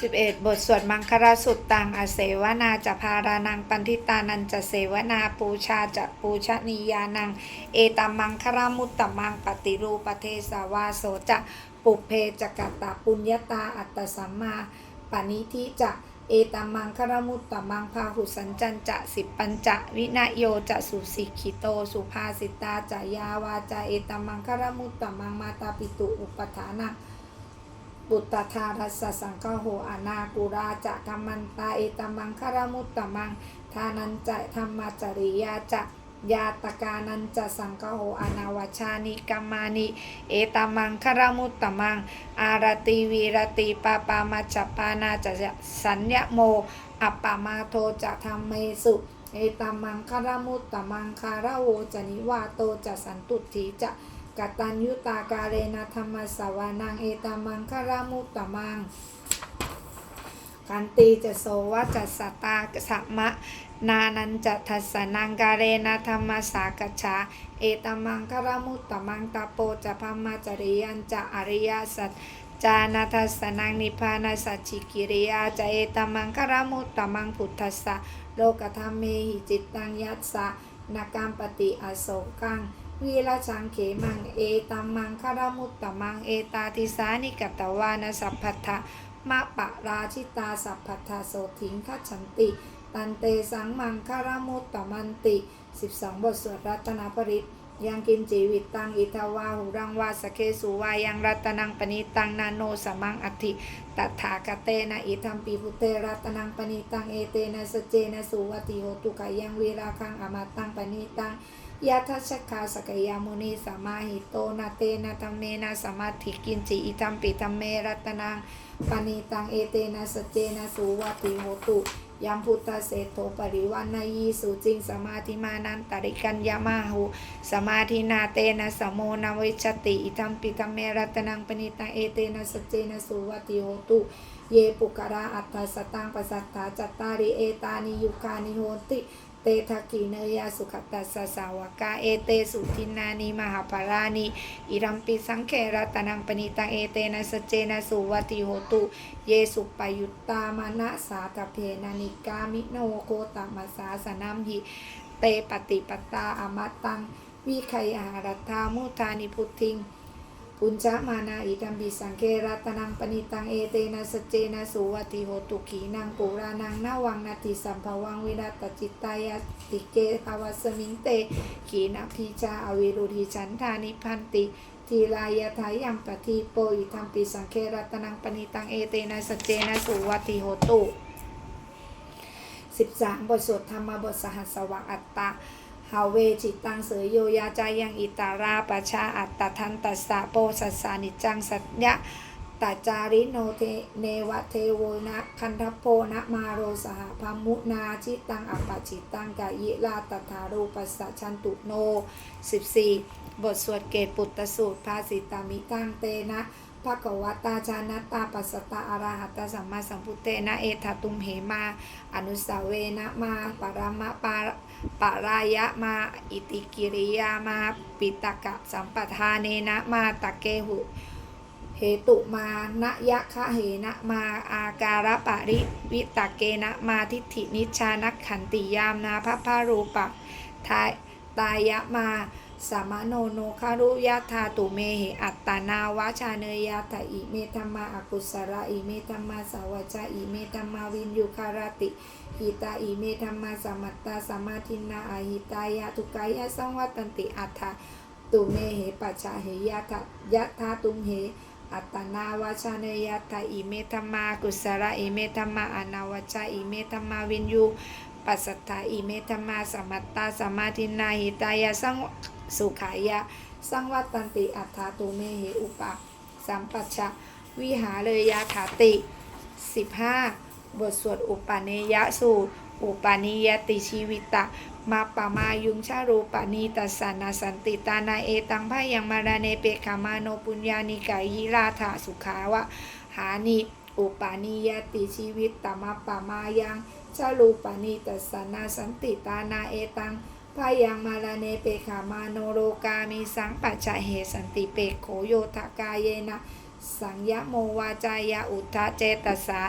11 บทสวดมังคราสุตตังอเสวนาจะพารานังปันทิตานันจะเสวนาปูชาจะปูชนียานัง เอตัมมังครามุตตมังปฏิรูปเทสาวาโสจะปุเพจกตตาปุญญาตาอัตตสัมมาปณิทิจะเอตัมมังครมุตตมังพาหุสัญจันจะสิปัญจะวินโยจะสุสิกิโต สุภาสิตาจะยาวาจะเอตัมมังครมุตตมังมาตาปิตุอุปทานัง ปุตตทารัสสังโหอนากุราจะธรรมันตาเอตมังคารมุตตมังทานันจะธรรมจริยาจะยาตกานันจะสังโหอนาวชานิกัมมานิ เอตมังคารมุตตมัง อารติวีรติปาปามาจปานาจะสัญญโม อัปปามาโทจะธรรมเมสุเอตมังคารมุตตมังคารโวจะนิวาโตจะสันตุถีจะ กตัญยุตากาเรนะธรรมสวานังเอตามังคารามุตตมัง กันตีจะโสวะจะสตตาสัมมะนานันจะทัสนังกาเรนะธรรมสากัจฉาเอตมังคารมุตตมังตาโปจะพัมมาจริยันจะอริยสัจจานาทัสนังนิพพานาสัจจิกิริยาจะเอตมังคารมุตตมังพุทธสะโลกธรรมเมหิจิตตังยัสสะนาการปฏิอโศกัง วีรชังเขมังเอตัมมังคารมุตตมังเอตาทิสานิกตวานสัพพัทธะมะปะราชิตาสัพพัทธะโสถิงคัจฉันติ ตันเตสังมังคารมุตตมันติ 12 บทสวดรัตนปริตยังกินจีวิตตังอิทาวาหุรังวาสเคสุวายังรัตนังปณิตังนาโนสมังอธิตถาคเตนะอิทัมปีพุเตรัตนังปณิตังเอเตนะสเจนะสุวติโหตุกายังวีราคังอมาตังปณิตัง ยะทัชคาสกยามุนีสมาหิโตนาเตนะธรรมเมนะสมาธิกินจิอิทัมปิธรรมเมรัตนังปณิตังเอเตนะสเจนะสุวัติโหตุยัมพุทธเศโทปริวันนายีสุจิงสมาธิมานันตริกัญญามาหุสมาธินาเตนะสมโมนาวิชติอิทัมปิธรรมเมรัตนังปณิตังเอเตนะสเจนะสุวัติโหตุเยปุกราอัตถสตังปสัตถาจัตตาริเอตานิยุคานิโหติ เตทักขีเนยาสุขตัสสาวกาเอเตสุทินานิมหาปารานิอิรัมปิสังเขรัตนังปณิตังเอเตนะสเจนะสุวัติโหตุ เยสุปยุตตามานะสาตเพนานิกามิโนโคตมัสสาสนัมหิเตปฏิปตาอมตังวิไคอารัตถามุทานิพุทธิง ปุญจมานาอิตัมปิสังเครัตนังปณิตังเอเตนะสเจนะสุวัติโหตุขีนังปุรานังนาวังนาติสัมภวังวิรัตจิตตายติเกภาวสมิงเต ขีนาพิจาอวิรุธิฉันทานิพันติทีลายทายัมปฏิโปอิทัมปิสังเครัตนังปณิตังเอเตนะสเจนะสุวัติโหตุ 13 บทสวดธรรมบทสหัสวะอัตตา หาเวจิตังเสยโยยาจายังอิตาราปชาอัตตทันตัสสะโปสัสสานิจังสัญญะตจาริโนเทเนวะเทโวนะคันทโพนะมาโรสหพามุนาชิตังอัปปจิตังกายิลาตถารูปัสสะชันตุโน 14 บทสวดเกตปุตตสูตรภาสิตามิตังเตนะ ภะกวตาชานัตตาปัสสตาอรหัตสัมมาสัมพุทเตนะเอทาตุมเหมา อนุสาวเวนะมาปรามะปาปารายะมาอิติกิริยามาปิตกะสัมปทานเนนะมาตะเกหุเหตุมานะยะคะเหนะมาอาการะปะริวิตะเกนะมาทิฏฐินิชานักขันติยามนาพระพารูปะทายตายะมา สามโนโนคารุยะธาตุเมเหอัตตานาวาชาเนยาตอิเมธรรมาอกุสระอิเมธรรมาสาวจาอิเมธรรมาวินยุคารติหิตาอิเมธรรมาสมัตตาสมาธินาอหิตายะทุกายะสังวัตันติอัฏฐะตุเมเหปัจฉาเหยะทะยะธาตุมเหอัตนาวชาเนยะตาอิเมธรรมากุสระอิเมธรรมาอนาวจาอิเมธรรมาวินยูปัสสัทธาอิเมธรรมาสมัตตาสมาธินาหิตายะสัง สุขายะ สังวัตันติอัฏฐาตุเมเหอุปะสัมปัชชะวิหาเลยยาถาติ 15 บทสวดอุปาเนยสูตร อุปานิยติชีวิตะ มาปะมายุงชารูปานิตัสานาสันติตานาเอตังพายังมาราเนเปคามาโนปุญญานิกายิราธาสุขาวะ หานิอุปานิยติชีวิตตมาปะมายังชารูปานิตัสานาสันติตานาเอตัง พายังมาราเนเปคามาโนโรกามิสังปัจจเหสันติเปกโขโยทกายเยนะ สังยะโมวาจายาอุทะเจตสา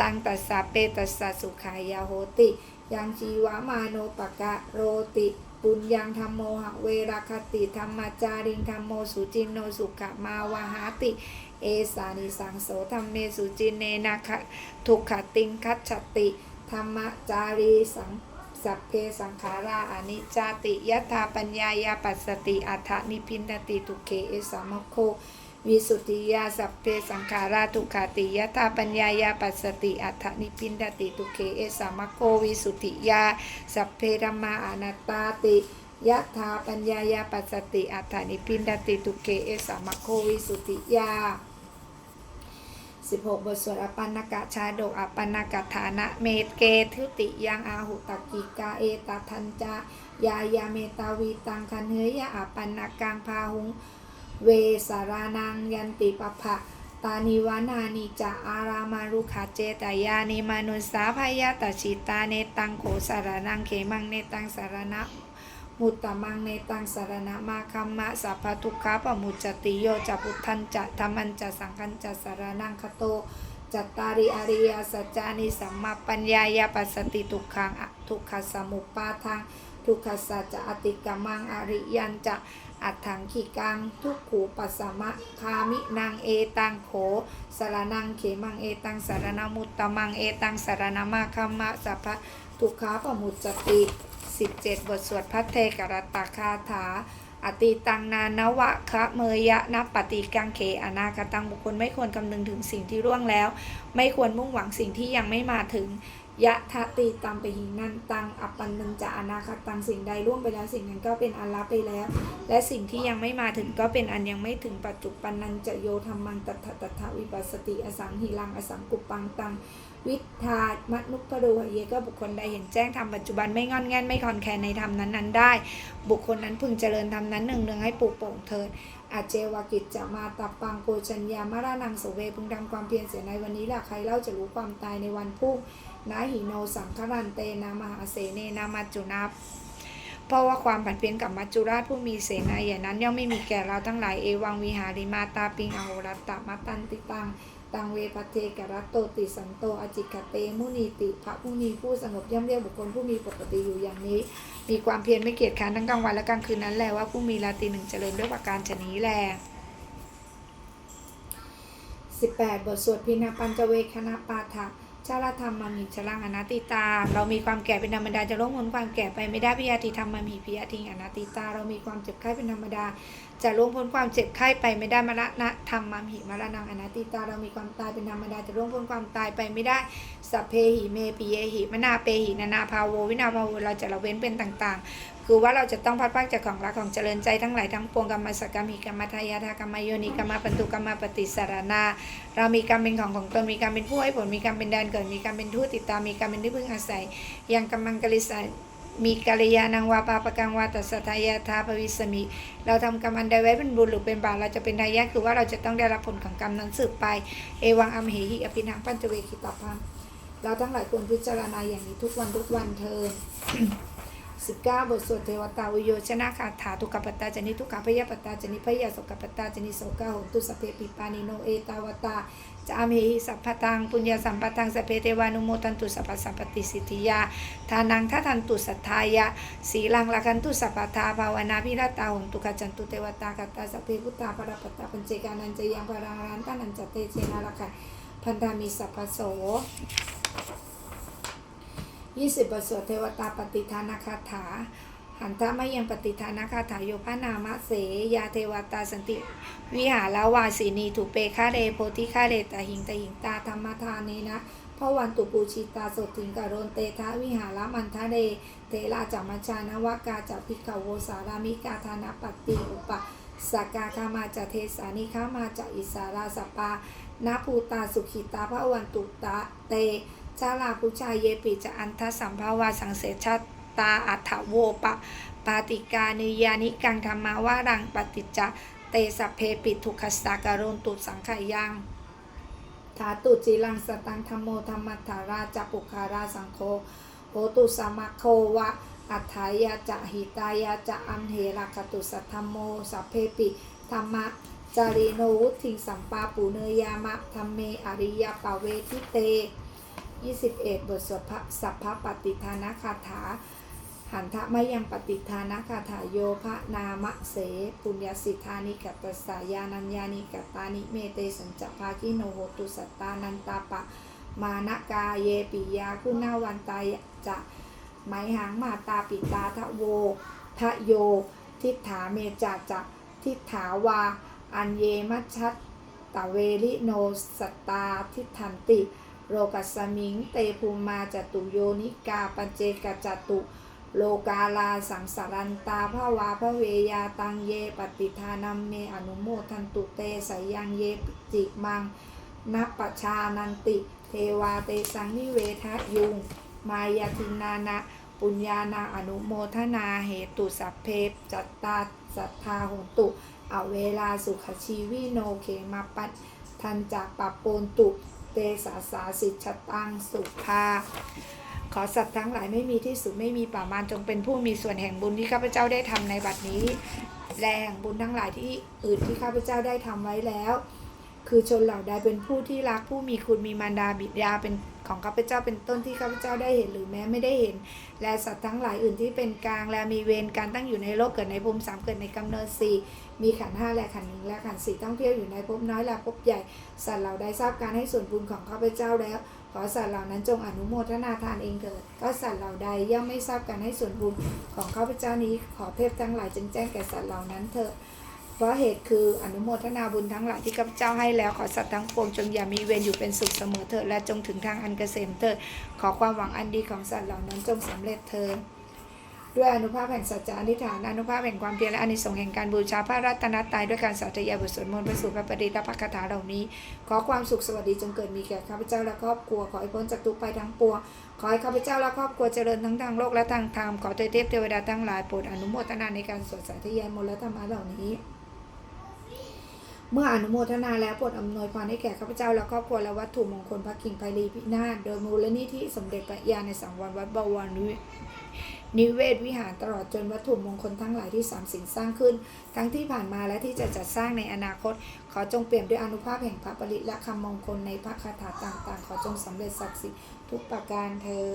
ตังตัสสะเปตัสสะสุขายาโหติ ยังชีวามาโนปกะโรติปุญญังธรรมโมหะเวรคติธรรมจาริงธรรมโมสุจินโนสุขมาวาหาติ เอสานิสังโสธรรมเมสุจินเนนะคะทุกขติงคัจฉติ ธรรมจารีสัง สัพเพสังขาราอนิจจติยถาปัญญายาปัสสติอัฏฐนิพินติทุเคเอสามโควิสุทธิยาสัพเพสังขาราทุขาติยถาปัญญายาปัสสติอัฏฐนิพินติทุเคเอสามโควิสุทธิยาสัพเพธรรมาอนัตตาติยะถาปัญญายาปัสสติอัฏฐนิพินติทุเคเอสามโควิสุทธิยา 16 บทสวดอปันนกะชาดกอปันนกะฐานะเมตเกทุติยังอาหุตกิกาเอตทันจายายาเมตาวีตังคันเฮยะอปันนกังพาหุงเวสารานังยันติปภะตานิวานานิจาอารามารุขาเจตายานิมนุสาพยาตชิตาเนตังโขสารนังเขมังเนตังสารณะ มุตตะมังเนตังสารณะมาคัมมะสัพพทุกขาปมุจจติโยจะพุทธันจะธรรมันจะสังคันจะสารนังคโตจัตตาริอริยสัจจานิสัมมาปัญญายาปัสสติทุกขังทุกขสมุปปาทังทุกขสัจจะอติกมังอริยันจะอัตถังขีกังทุกขูปัสสมะคามินางเอตังโขสารนังเขมังเอตังสารณมุตตะมังเอตังสารณมาคัมมะสัพพะทุกขาปมุจจติ 17 บทสวดพัทเทกรตตาคาถา อติตังนานวะคะเมยะนปฏิกังเขอนาคตังบุคคลไม่ควรคำนึงถึงสิ่งที่ร่วงแล้ว ไม่ควรมุ่งหวังสิ่งที่ยังไม่มาถึงยะทะติตัมปหินันตัง อัปปันนันจะอนาคตังสิ่งใดล่วงไปแล้วสิ่งนั้นก็เป็นอันลับไปแล้ว และสิ่งที่ยังไม่มาถึงก็เป็นอันยังไม่ถึงปัจจุปันนันจะโยธรรมังตัทธตัทธวิปัสสติอสังหิรังอสังกุปังตัง วิทามนุปโดหเยก็บุคคลใดเห็นแจ้งธรรมปัจจุบันไม่งอนแง่นไม่คอนแคนในธรรมนั้นๆได้ บุคคลนั้นพึงเจริญธรรมนั้นหนึ่งเนืองให้ปลูกโป่งเถิดอาเจวากิจจะมาตับปังโกชัญญามารานังโสเวพึงทำความเพียรเสียในวันนี้แหละใครเล่าจะรู้ความตายในวันพรุ่งนาหิโนสังครันเตนามหาเสเนนามาจุนาเพราะว่าความผันเปลี่ยนกับมัจจุราชผู้มีเสนาอย่างนั้นย่อมไม่มีแก่เราทั้งหลายเอวังวิหาริมาตาปิงอโหรัตตมัตตันติตัง ตังเวปเทกรัตโตติสันโตอจิกเต มุนีติพระผู้มีผู้สงบย่อมเรียกบุคคลผู้มีปกติอยู่อย่างนี้ มีความเพียรไม่เกียจค้านทั้งกลางวันและกลางคืนนั้นแหละว่าผู้มีราตรีหนึ่งเจริญด้วยประการชนี้แล18 บทสวดพินาปัญจเวคณะปาฐะ ชาลธรรมมามิชลังอนัตติตา เรามีความแก่เป็นธรรมดาจะล่วงพ้นความแก่ไปไม่ได้พิยาติธรรมมามีพิยาติอนัตติตา เรามีความเจ็บไข้เป็นธรรมดา จะล่วงพ้นความเจ็บไข้ไปไม่ได้มรณะธรรมมาหิมรณังอนัตติตา เรามีความตายเป็นธรรมดาจะล่วงพ้นความตายไปไม่ได้สัพเพหิเมปิเยหิมนาเปหินานาภาโววินาภาโวเราจะละเว้นเป็นต่างๆคือว่าเราจะต้องพัดพรากจากของรักของเจริญใจทั้งหลายทั้งปวงกรรมสกรรมหิกรรมทายาทากรรมโยนิกรรมปันตุกรรมปฏิสารนา เรามีกรรมเป็นของของตนมีกรรมเป็นผู้ให้ผลมีกรรมเป็นแดนเกิดมีกรรมเป็นทูตติดตามมีกรรมเป็นที่พึ่งอาศัยยังกำมังกลิสามีกัลยาณังวาปาปกังวาตัสทายาทาภวิสมิ เราทำกรรมอันใดไว้เป็นบุญหรือเป็นบาปเราจะเป็นทายาทคือว่าเราจะต้องได้รับผลของกรรมนั้นสืบไป เอวังอัมเหหิอภินังปัญจเวคิตาพังเราทั้งหลายควรพิจารณาอย่างนี้ทุกวันทุกวันเทิน 19บทสวดเทวตาวิโยชนะคาถาทุกขปตตาจนิทุกขพยปตตาจนิพยาสกปตตาจนิโสกาหตุสเพปิปานิโนเอตาวตาจามเหหิสัพพตังปุญญาสัมปตังสเพเทวานุโมทันตุสัพพสัมปติสิทธิยาทานังทัทันตุสัทธายะสีลังละกันตุสัพพทาภาวนาพิรตตาหุนตุขจันตุเทวตากัตตาสเพพุทธาปรปัตตาปัญเจกานันจยังปรังรันตานันจเตเจนาละคะพันธามิสัพพโส ยี่สิบบทสวดเทวตาปฏิทานคาถา หันทามยังปฏิทานคาถาโยพนามะเสยาเทวตาสันติ วิหารวาสีนีถูเปคาเรโพธิคาเรตหิงตหิงตาธรรมทานเนนะพระวันตุปูชิตาสดถิงกโรนเตทะวิหารมันทะเรเทราจัมมชานวากาจัพิกขโวสารามิกาธานปฏิอุปสกาคามาจะเทสานิคามาจะอิสาราสปานาภูตาสุขิตาพระวันตุตะเต ชาลาพุชายเยปิจะอันทสัมภาวาสังเสชาตาอัฏฐโวปะ ปาติกานิยานิกังธรรมาวารังปฏิจจเตสัพเพปิทุกขสาการุนตุสังขยังถาตุจิลังสตังธรรมโมธรรมัทธาราจปุคาราสังโฆโหตุสมัคโควะ อัฏฐายาจะหิตายาจะอัมเหราคตุสัทธรรมโมสัพเพปิธรรมะจารีโนวุทิงสัมปาปูเนยามะธรรมเมอริยปาเวทิเต 21 บทสวดสัพพปฏิทานคาถา หันทะมยังปฏิทานคาถาโยพระนามะเส ปุญญสิทธานิกัตตสายานัญญานิกัตานิเมเตสัญจภาคิโนโหตุสัตตานันตาปะ มานกาเยปิยาคุณาวันตายจะไมหังมาตาปิตาทะโวทะโย ทิฏฐาเมจัจะทิฏฐาวา อันเยมัชัตตะเวริโนสตตาทิฏฐันติ โลกัสมิง เตภูมาจตุโยนิกาปัญเจกจตุโลกาลาสังสารันตาภาวาพระเวยาตังเยปฏิทานัมเมอนุโมทันตุเตสยยังเยปิจิมังนัปปชานันติ เทวาเตสังนิเวทะยุง มายาทินานะ ปุญญานาอนุโมทนาเหตุสัพเพจัตตาสัทธาหนตุ อเวลาสุขชีวิโนเขมาปัตทันจากปปโปนตุ เตสาสาสิชตังสุภาขอสัตว์ทั้งหลายไม่มีที่สุดไม่มีป่ามานจงเป็นผู้มีส่วนแห่งบุญที่ข้าพเจ้าได้ทำในบัดนี้แรงบุญทั้งหลายที่อื่นที่ข้าพเจ้าได้ทำไว้แล้ว คือชนเหล่าใดเป็นผู้ที่รักผู้มีคุณมีมารดาบิดาเป็น ของข้าพเจ้าเป็นต้นที่ข้าพเจ้าได้เห็นหรือแม้ไม่ได้เห็น และสัตว์ทั้งหลายอื่นที่เป็นกลาง และมีเวรการตั้งอยู่ในโลกเกิดในภูมิสามเกิดในกำเนิดสี่มีขันห้าและขันหนึ่งและขันสี่ต้องเที่ยวอยู่ในภพน้อยและภพใหญ่ สัตว์เหล่าใดทราบการให้ส่วนบุญของข้าพเจ้าแล้ว ขอสัตว์เหล่านั้นจงอนุโมทนาทานเองเถิดก็สัตว์เหล่าใดย่อมไม่ทราบการให้ส่วนบุญของข้าพเจ้านี้ขอเทพทั้งหลายจงแจ้งแก่สัตว์เหล่านั้นเถิด เพราะเหตุคืออนุโมทนาบุญทั้งหลายที่ข้าพเจ้าให้แล้วขอสัตว์ทั้งปวงจงอย่ามีเวรอยู่เป็นสุขเสมอเถิดและจงถึงทางอันเกษมเถิดขอความหวังอันดีของสัตว์เหล่านั้นจงสำเร็จเถิดด้วยอนุภาพแห่งสัจจะอธิฐานอนุภาพแห่งความเพียรและอนิสงส์แห่งการบูชาพระรัตนตรัยด้วยการสาธยายบทสวดมนต์ประสูติพระปฏิและพระคาถาเหล่านี้ ขอความสุขสวัสดีจงเกิดมีแก่ข้าพเจ้าและครอบครัวขอให้พ้นจากทุกข์ไปทั้งปวงขอให้ข้าพเจ้าและครอบครัวเจริญทั้งทางโลกและทางธรรมขอเทพเทวดาทั้งหลายโปรดอนุโมทนาในการสวดสาธยายมนต์และธรรมะเหล่านี้ เมื่ออนุโมทนาแล้วโปรดอำนวยพรให้แก่ข้าพเจ้าและครอบครัวและวัตถุมงคลพระกิ่งไพรีพินาศโดยมูลนิธิสมเด็จพระยาในสังวรวัดบวรนิเวศวิหารตลอดจนวัตถุมงคลทั้งหลายที่สามสิ่งสร้างขึ้น ทั้งที่ผ่านมาและที่จะจัดสร้างในอนาคต ขอจงเปลี่ยมด้วยอนุภาพแห่งพระปริและคำมงคลในพระคาถาต่างๆ ขอจงสำเร็จศักดิ์สิทธิ์ทุกประการเธอ